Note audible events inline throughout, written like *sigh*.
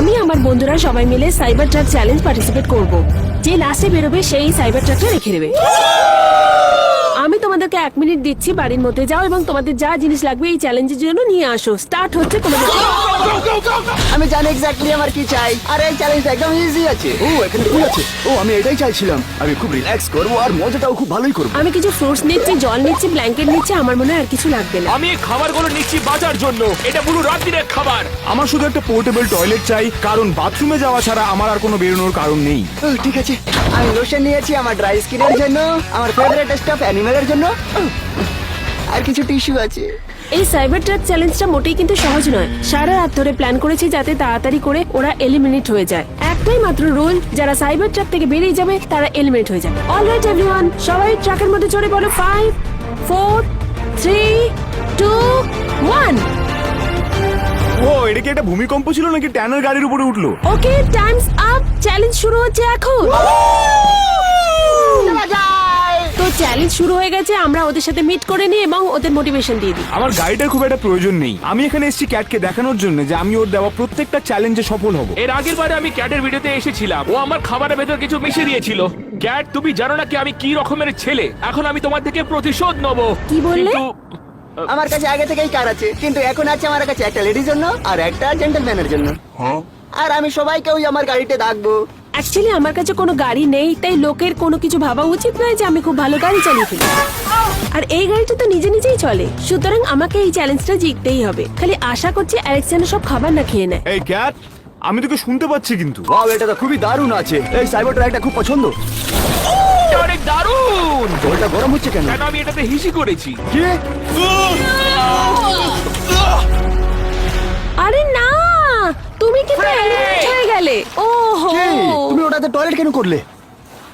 আমি আমার বন্ধুরা সবাই মিলে সাইবার ট্রাক চ্যালেঞ্জ পার্টিসিপেট করব। যে লাস্টে বেরোবে, সেই সাইবার ট্রাকটা রেখে দেবে। তোমাদেরকে এক মিনিট দিচ্ছি বাড়ির মধ্যে যাও এবং তোমাদের যা জিনিস লাগবে এই চ্যালেঞ্জের জন্য নিয়ে আসো। স্টার্ট হচ্ছে তোমাদের আমি জানি এক্স্যাক্টলি আমার কি চাই। আর এই চ্যালেঞ্জটা একদম ইজি আছে। ও এখানে ফুল আছে। ও আমি এটাই চাইছিলাম। আমি খুব রিল্যাক্স করব আর মজাটাও খুব ভালোই করব। আমি কিছু ফ্রুটস নিচ্ছি জল নিচ্ছি ব্ল্যাঙ্কেট নিচ্ছি আমার মনে হয় আর কিছু লাগবে না। আমি এই খাবারগুলো নিচ্ছি বাজার জন্য। এটা পুরো রাত্রিরের খাবার। আমার শুধু একটা পোর্টেবল টয়লেট চাই কারণ বাথরুমে যাওয়া ছাড়া আমার আর কোনো বেরোনোর কারণ নেই। ও, ঠিক আছে। আমি লোশন নিয়েছি আমার ড্রাই স্কিনের জন্য আমার ফেভারিট স্টাফ অ্যানিমেলের জন্য। আর কিছু টিস্যু আছে। এই সাইবার ট্রাক চ্যালেঞ্জটা মোটেই কিন্তু সহজ নয়। সারা রাত ধরে প্ল্যান করেছি যাতে তাড়াতাড়ি করে ওরা এলিমিনেট হয়ে যায়। একটাই মাত্র রুল যারা সাইবার ট্রাক থেকে বেরিয়ে যাবে তারা এলিমিনেট হয়ে যাবে। অলরাইট এভরিওয়ান সবাই ট্রাকের মধ্যে চড়ে বলো। Five four three two one ও এটা কি একটা ভূমিকম্প ছিল নাকি ট্যানার গাড়ির উপরে উঠল? ওকে টাইমস আপ চ্যালেঞ্জ শুরু হচ্ছে এখন। তো চ্যালেঞ্জ শুরু হয়ে গেছে আমরা ওদের সাথে মিট করে নিই এবং ওদের মোটিভেশন দিয়ে দিই। আমার গাড়িটার খুব একটা প্রয়োজন নেই। আমি এখানে এসেছি ক্যাটকে দেখানোর জন্য যে আমি ওর দেওয়া প্রত্যেকটা চ্যালেঞ্জে সফল হব। এর আগের বারে আমি ক্যাটের ভিডিওতে এসেছিলাম। ও আমার খাবারের ভেতর কিছু মিশিয়ে দিয়েছিল। ক্যাট তুমি জানো না কি আমি কি রকমের ছেলে? এখন আমি তোমার থেকে প্রতিশোধ নেব। কি বললে? কিন্তু আমার কাছে আগে থেকেই কার আছে কিন্তু এখন আছে আমার কাছে একটা লেডির জন্য আর একটা জেন্টলম্যানের জন্য। আর আমি সবাইকে ওই আমার গাড়িতে ডাকবো। অ্যাকচুয়ালি আমার কাছে কোনো গাড়ি নেই তাই লোকের কোনো কিছু ভাবা উচিত নয় যে আমি খুব ভালো গাড়ি চালিয়ে ফেলি আর এই গাড়িটা তো নিজে নিজেই চলে সুতরাং আমাকে এই চ্যালেঞ্জটা জিততেই হবে। খালি আশা করছি অ্যালেক্সান্ডার সব খাবার না খেয়ে নেয়। এই ক্যাট আমি তোকে শুনতে পাচ্ছি কিন্তু। ওয়াও এটা তো খুবই দারুণ আছে। এই সাইবার ট্রাকটা খুব পছন্দ। অনেক দারুণ! ওটা গরম হচ্ছে কেন? কেন আমি এটাতে হিসি করেছি? কি? Eliminate গেলে ও হো কি? তুমি ওটাতে টয়লেট কেন করলে?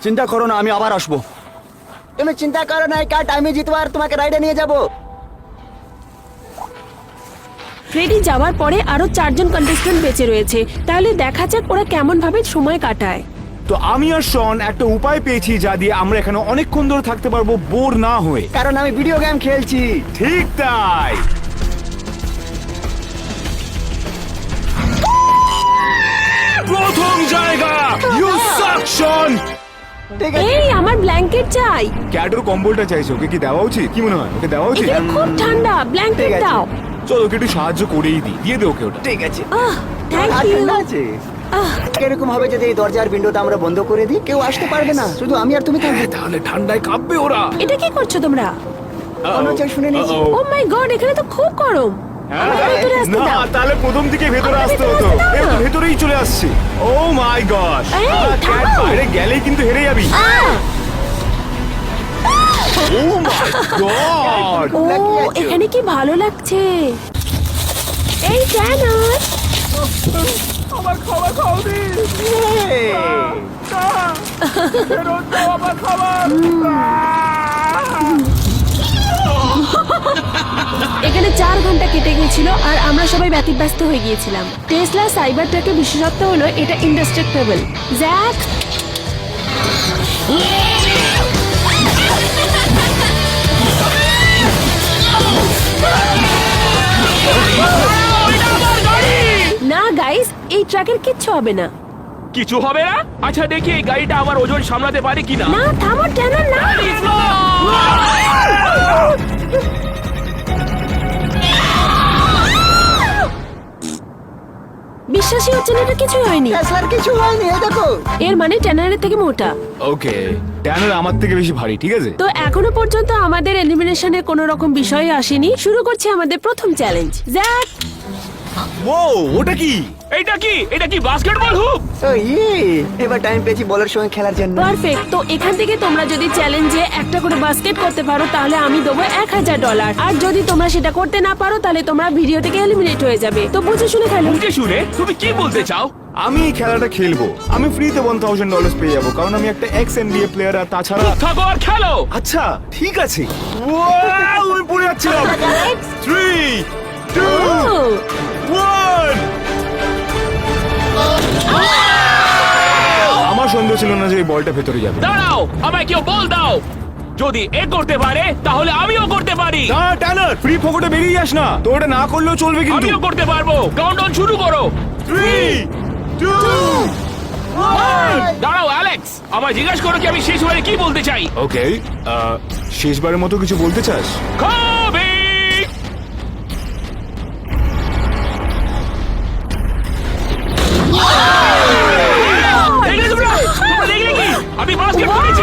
চিন্তা করো না আমি আবার আসব। তুমি চিন্তা করো না কাট আমি জিতবো আর তোমাকে রাইডে নিয়ে যাব। ফ্রেডি যাওয়ার পরে আরও চারজন কন্টেস্ট্যান্ট বেঁচে রয়েছে। তাহলে দেখা যাক ওরা কেমন ভাবে সময় কাটায়। তো আমি আর শন একটা উপায় পেয়েছি যা দিয়ে আমরা এখানে অনেকক্ষণ ধরে থাকতে পারব বোর না হয়ে। কারণ আমি ভিডিও গেম খেলছি। ঠিক তাই। শন ঠিক আছে। এই আমার ব্ল্যাঙ্কেট চাই। ক্যাটের কম্বলটা চাইছে ওকে কি দেওয়া উচিত? কি মনে হয়? ওকে দেওয়া উচিত? এখানে খুব ঠান্ডা ব্ল্যাঙ্কেট ঠিক আছে। দাও। চলো ওকে একটু সাহায্য করেই দিই। দিয়ে দে ওকে ওটা। ঠিক আছে। আহ থ্যাংক আর ইউ ঠান্ডা আছে? এরকম হবে যদি এই দরজার উইন্ডোটা আমরা বন্ধ করে দিই কেউ আসতে পারবে না। শুধু আমি আর তুমি থাকবে। তাহলে ঠান্ডায় কাঁপবে ওরা। এটা কি করছ তোমরা? অন্য চাই শুনে নিয়েছি। ও মাই গড এখানে তো খুব গরম। না তাহলে প্রথম দিকে ভেতরে আসতে হতো। না। ভেতরেই চলে আসছে। ও মাই গড বাইরে গেলেই কিন্তু হেরে যাবি! ও মাই গড ও এখানে কি ভালো লাগছে? এই আমার খাবার এই, আমার খাবার। এখানে চার ঘণ্টা কেটে গিয়েছিল আর আমরা সবাই ব্যতিব্যস্ত হয়ে গিয়েছিলাম। টেসলা সাইবার ট্রাকের বিশেষত্ব হলো এটা ইন্ডাস্ট্রাক্টেবল জ্যাক না গাইস এই ট্রাকের কিচ্ছু হবে না। কিছু হবে না? আচ্ছা দেখি এই গাড়িটা আমার ওজন সামলাতে পারে কিনা। না থামো ট্যানার না। বিশ্বাসই হচ্ছে না এটা কিছুই হয়নি। টেসলার কিছু হয়নি এই দেখো। এর মানে ট্যানারের থেকে মোটা। ওকে ট্যানার আমার থেকে বেশি ভারী ঠিক আছে? তো এখনও পর্যন্ত আমাদের এলিমিনেশনে কোনো রকম বিষয় আসেনি। শুরু করছি আমাদের প্রথম চ্যালেঞ্জ জ্যাক ও ওটা কি? এইটা কি? এটা কি বাস্কেটবল হুপ ও ইয়ে এবার টাইম পেয়েছি বলের সঙ্গে খেলার জন্য। পারফেক্ট তো এখান থেকে তোমরা যদি চ্যালেঞ্জে একটা করে বাস্কেট করতে পারো তাহলে আমি দেবো এক হাজার ডলার আর যদি তোমরা সেটা করতে না পারো তাহলে তোমরা ভিডিও থেকে এলিমিনেট হয়ে যাবে। তো বুঝে শুনে খেলো। বুঝে শুনে? তুমি কি বলতে চাও? আমি এই খেলাটা খেলব। আমি ফ্রিতে ওয়ান থাউজেন্ড ডলার পেয়ে যাব কারণ আমি একটা এক্স এনবিএ প্লেয়ার আর তাছাড়া থাকো আর খেলো! আচ্ছা ঠিক আছে। Wow, আমি পড়ে যাচ্ছিলাম। থ্রি টু ওয়ান আমার সন্দেহ ছিল না যে এই বলটা ভেতরে যাবে। দাঁড়াও আমায় কেউ বল দাও। যদি এ করতে পারে তাহলে আমিও করতে পারি। না টানার ফ্রি ফোকটে বেরিয়ে যাস না। তো ওটা না করলেও চলবে কিন্তু। আমিও করতে পারব। কাউন্টডাউন শুরু করো। থ্রি টু দাঁড়াও অ্যালেক্স আমায় জিজ্ঞাসা করো কি আমি শেষবারে কি বলতে চাই। ওকে শেষবারের মতো কিছু বলতে চাস? খুব record করেছ?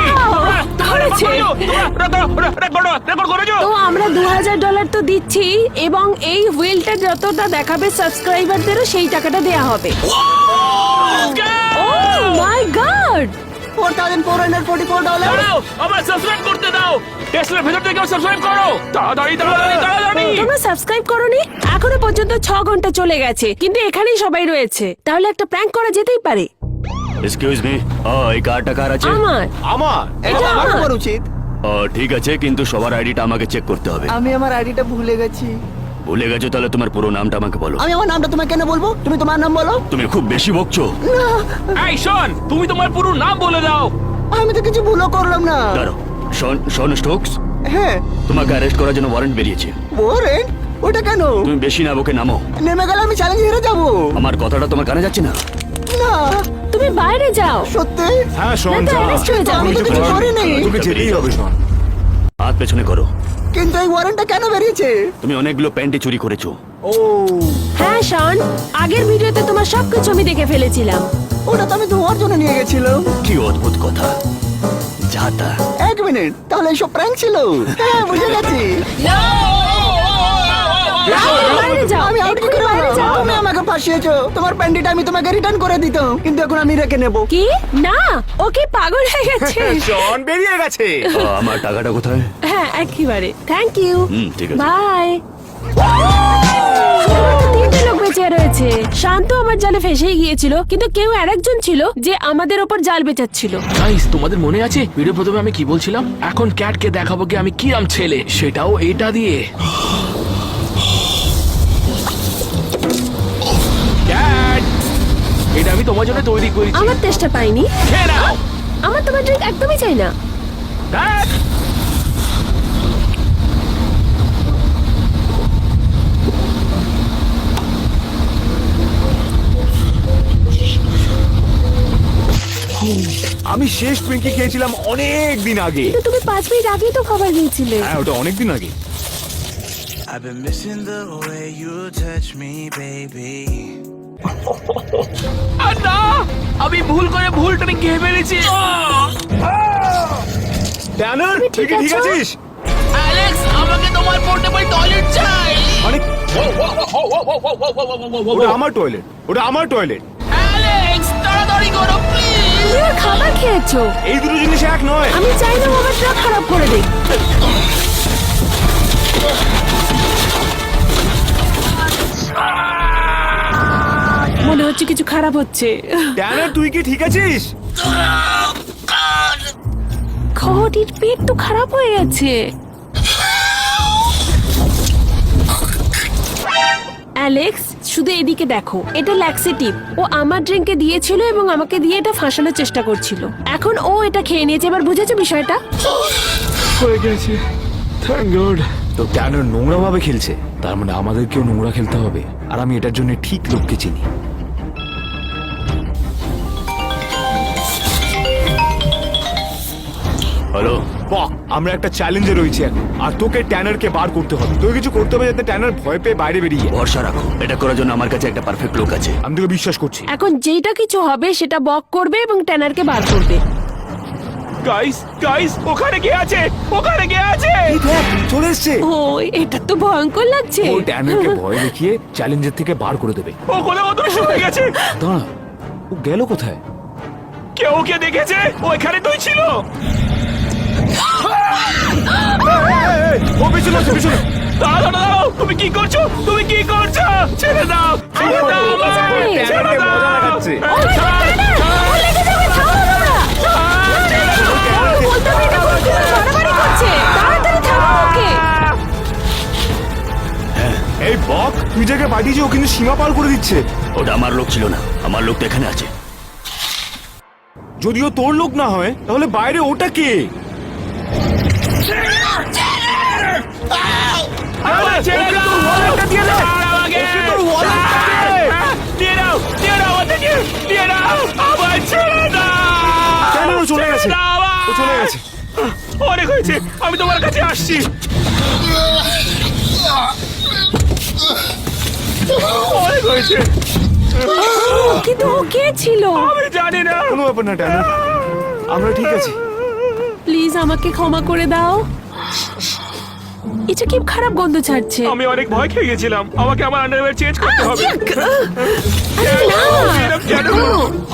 তো আমরা দু হাজার ডলার তো দিচ্ছি এবং এই হুইলটা যতটা দেখাবে সাবস্ক্রাইবারদেরও সেই টাকাটা দেয়া হবে। ও my god four thousand four hundred forty four dollar আমার সাবস্ক্রাইব করতে দাও। টেসলার ভেতর থেকে সাবস্ক্রাইব করো। তাড়াতাড়ি তাড়াতাড়ি তাড়াতাড়ি। তোমরা সাবস্ক্রাইব করনি? এখনও পর্যন্ত ছ ঘণ্টা চলে গেছে কিন্তু এখানেই সবাই রয়েছে। তাহলে একটা প্র্যাঙ্ক করা যেতেই পারে। এক্সকিউজ মি এই কার্ডটা কার আছে? আমার। আমার। এটা আমার। উচিত ও, ঠিক আছে কিন্তু সবার আইডিটা আমাকে চেক করতে হবে। আমি আমার আইডিটা ভুলে গেছি। ভুলে গেছো তাহলে তোমার পুরো নামটা আমাকে বলো। আমি আমার নামটা তোমাকে কেন বলব? তুমি তোমার নাম বলো। তুমি খুব বেশি বকছো। এই শোন তুমি তোমার পুরো নাম বলে দাও। আমি তো কিছু ভুলও করলাম না। দাঁড়ো শন শন স্টোকস হ্যাঁ। তোমাকে অ্যারেস্ট করার জন্য ওয়ারেন্ট বেরিয়েছে। ওরেন ওটা কেন? তুমি বেশি না বকে নামো। নেমে গেলে আমি চ্যালেঞ্জ হেরে যাব। আমার কথাটা তোমার কানে যাচ্ছে না? না। তুমি বাইরে যাও। সত্যি? হ্যাঁ শোন না তো যা arrest হয়ে যাও। আমি তো কিছু করিনি। তোকে যেতেই হবে শোন। হাত পেছনে করো। কিন্তু এই ওয়ারেন্টটা কেন বেরিয়েছে? তুমি অনেকগুলো প্যান্টি চুরি করেছ। ও। হ্যাঁ শন আগের ভিডিওতে তোমার সবকিছু আমি দেখে ফেলেছিলাম। ওটা তো আমি ধোয়ার জন্য নিয়ে গেছিলাম। কি অদ্ভুত কথা। যা তা। এক মিনিট তাহলে এইসব প্র্যাঙ্ক ছিল? হ্যাঁ বুঝে গেছি। বাইরে যাও। আমি আউট করে বাইরে ফাঁসিয়েছো। তোমার প্যান্ডিটা আমি তোমাকে রিটার্ন করে দিতাম। কিন্তু এখন আমি রেখে নেব। কি? না ওকে পাগল হয়ে গেছে? শোন বেরিয়ে গেছে। আমার টাকাটা কোথায়? হ্যাঁ একেবারে। থ্যাংক ইউ হুম, ঠিক আছে। বাই তিনটে লোক বেঁচে রয়েছে। শান্ত আমার জালে ফেসেই গিয়েছিল কিন্তু কেউ আরেকজন ছিল যে আমাদের ওপর জাল বেচাচ্ছিল। গাইস তোমাদের মনে আছে? ভিডিও প্রথমে আমি কি বলছিলাম? এখন ক্যাটকে দেখাবো কি আমি কিরাম ছেলে? সেটাও এটা দিয়ে। এটা আমি তোমার জন্য তৈরি করেছি। আমার তেষ্টা পাইনি। খেয়ে নাও। আমার তোমার ড্রিঙ্ক একদমই চাই না। ধ্যাৎ। আমি শেষ টুইঙ্কি খেয়েছিলাম অনেক দিন আগে। কিন্তু তুমি পাঁচ মিনিট আগেই তো খাবার দিয়েছিলে। হ্যাঁ ওটা অনেক দিন আগে। I've been missing the way you touch me, baby. আর না আমি ভুল করে ভুল ট্রেনিং খেয়ে ফেলেছি ট্যানার তুমি তুই ঠিক কি ঠিক আছিস অ্যালেক্স আমাকে তোমার পোর্টেবল টয়লেট চাই মানে ওটা আমার টয়লেট ওটা আমার টয়লেট অ্যালেক্স তাড়াতাড়ি করো প্লিজ খাবার খেয়েছো এই দুটো জিনিস এক নয় আমি চাই না আমার ট্রাক খারাপ করে দিক মনে হচ্ছে কিছু খারাপ হচ্ছে। ট্যানার তুই কি ঠিক আছিস? খটির পেট তো খারাপ হয়ে গেছে। অ্যালেক্স শুধু এদিকে দেখো। এটা ল্যাক্সেটিভ ও আমার ড্রিঙ্কে দিয়েছিল এবং আমাকে দিয়ে এটা ফাঁসানোর চেষ্টা করছিল। এখন ও এটা খেয়ে নিয়েছে। এবার বুঝেছ বিষয়টা? হয়ে গেছে। থ্যাংক গড তো ট্যানার নোংরা ভাবে খেলছে। তার মানে আমাদেরকেও নোংরা খেলতে হবে। আর আমি এটার জন্য ঠিক লোককে চিনি। বাহ আমরা একটা চ্যালেঞ্জে রয়েছি এখন। আর তোকে ট্যানারকে বার করতে হবে। তোকে কিছু করতে হবে যাতে ট্যানার ভয় পেয়ে বাইরে বেরিয়ে যায়। ভরসা রাখো। এটা করার জন্য আমার কাছে একটা পারফেক্ট লোক আছে। আমি তোকে বিশ্বাস করছি। এখন যেটা কিছু হবে সেটা বক করবে এবং ট্যানারকে বার করবে। গাইস গাইস ওখানে কে আছে? ওখানে কে আছে? এই দেখ চলে এসছে। ও এটা তো ভয়ঙ্কর লাগছে। ও ট্যানারকে ভয় দেখিয়ে চ্যালেঞ্জের থেকে বার করে দেবে। ও কোলে অদৃশ্য হয়ে গেছে। দাঁড়া ও গেল কোথায়? কেউ কে দেখেছে? ও এখানে তুই ছিল? ও পিছনে আছে, পিছনে। দাঁড়াও দাঁড়াও তুমি কি করছ? তুমি কি করছ? ছেড়ে দাও ছেড়ে দাও। ছেড়ে দাও। ওকে। এই বক তুই যাকে পাঠিয়েছি ও কিন্তু সীমা পার করে দিচ্ছে। ওটা আমার লোক ছিল না। আমার লোকটা এখানে আছে। যদিও তোর লোক না হয় তাহলে বাইরে ওটা কে? ছেড়ে দাও কেন আছে অনেক হয়েছে আমি তোমার কাছে আসছি। অনেক হয়েছে। কিন্তু ও কে ছিল? আমি জানি না। কোনো ব্যাপার না আমরা ঠিক আছি। প্লিজ আমাকে ক্ষমা করে দাও। এটা কি খারাপ গন্ধ ছাড়ছে? আমি অনেক ভয় খেয়ে গেছিলাম। আমাকে আমার আন্ডারওয়্যার চেঞ্জ করতে হবে।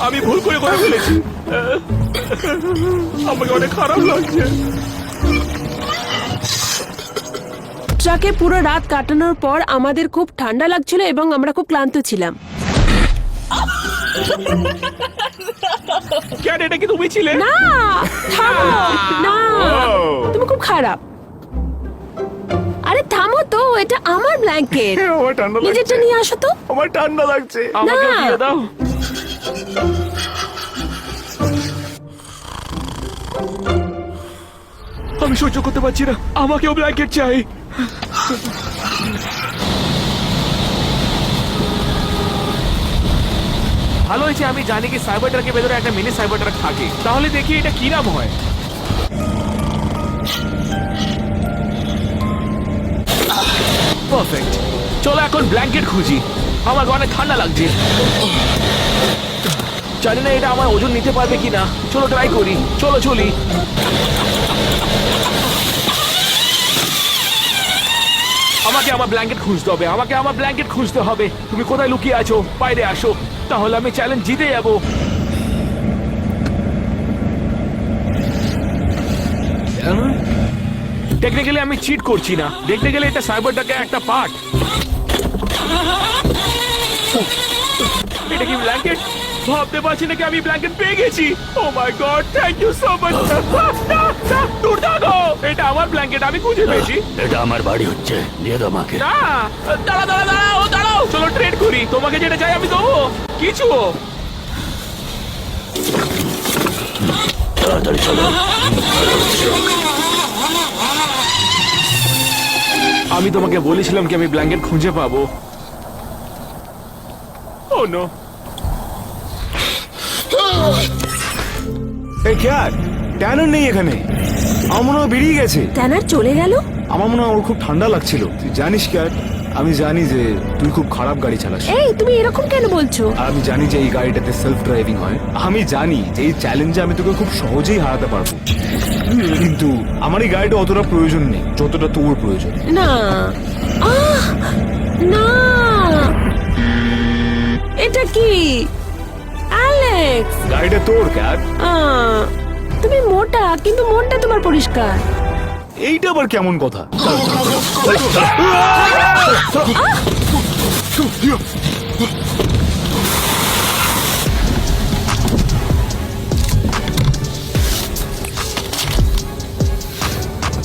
আমি ভুল করে করে ফেলেছি আমাকে অনেক খারাপ লাগছে। ট্রাকে পুরো রাত কাটানোর পর আমাদের খুব ঠান্ডা লাগছিল এবং আমরা খুব ক্লান্ত ছিলাম। কেন এটা কি তুমি ছিলে? না না তুমি খুব খারাপ। তো এটা আমার ব্ল্যাঙ্কেট আমার ঠান্ডা নিজেরটা নিয়ে আসো তো। আমার ঠান্ডা লাগছে। আমাকে। দিয়ে দাও। আমি সহ্য করতে পারছি না। আমাকেও ব্ল্যাঙ্কেট চাই। ভালো হয়েছে আমি জানি কি সাইবার ট্রাকের ভেতরে একটা মিনি সাইবার ট্রাক থাকে। তাহলে দেখি এটা কি নাম হয়। পারফেক্ট চলো এখন ব্ল্যাঙ্কেট খুঁজি। আমার অনেক ঠান্ডা লাগছে। জানি না এটা আমার ওজন নিতে পারবে কিনা। চলো ট্রাই করি। চলো চলি। আমাকে আমার ব্ল্যাঙ্কেট খুঁজতে হবে। আমাকে আমার ব্ল্যাঙ্কেট খুঁজতে হবে। তুমি কোথায় লুকিয়ে আছো? বাইরে আসো। তাহলে আমি চ্যালেঞ্জ জিতে যাব। টেকনিক্যালি আমি চিট করছি না। দেখতে গেলে এটা সাইবারটাকে একটা পার্ট এটা কি ব্ল্যাঙ্কেট ভাবতে পারছি না কি আমি ব্ল্যাঙ্কেট পেয়ে গেছি। ও my god thank you so much দুর্দান্ত! এটা আমার ব্ল্যাঙ্কেট আমি খুঁজে পেয়েছি। এটা আমার বাড়ি হচ্ছে। দিয়ে দাও আমাকে। না! দাঁড়া দাঁড়া দাঁড়াও দাঁড়াও। চলো ট্রেড করি। তোমাকে যেটা চাই আমি দেবো। কিছু। তাড়াতাড়ি চলো। আমি তোমাকে বলেছিলাম কি আমি ব্ল্যাঙ্কেট খুঁজে পাবো। ও নো। এই ক্যাট ট্যানার নেই এখানে। আমার মনে হয় বেরিয়ে গেছে। ট্যানার চলে গেল? আমার মনে হয় ওর খুব ঠান্ডা লাগছিল। তুই জানিস ক্যাট আমি জানি যে তুই খুব খারাপ গাড়ি চালাস। এই তুমি এরকম কেন বলছো? আর আমি জানি যে এই গাড়িটাতে সেলফ ড্রাইভিং হয়। আমি জানি যে এই চ্যালেঞ্জে আমি তোকে খুব সহজেই হারাতে পারব। কিন্তু আমার এই গাড়িটা অতটা প্রয়োজন নেই যতটা তোর প্রয়োজন। না। আহ! না। এটা কি? অ্যালেক্স গাড়িটা তোর ক্যাট আহ, তুমি মোটা কিন্তু মনটা তোমার পরিষ্কার। এইটা আবার কেমন কথা? *laughs*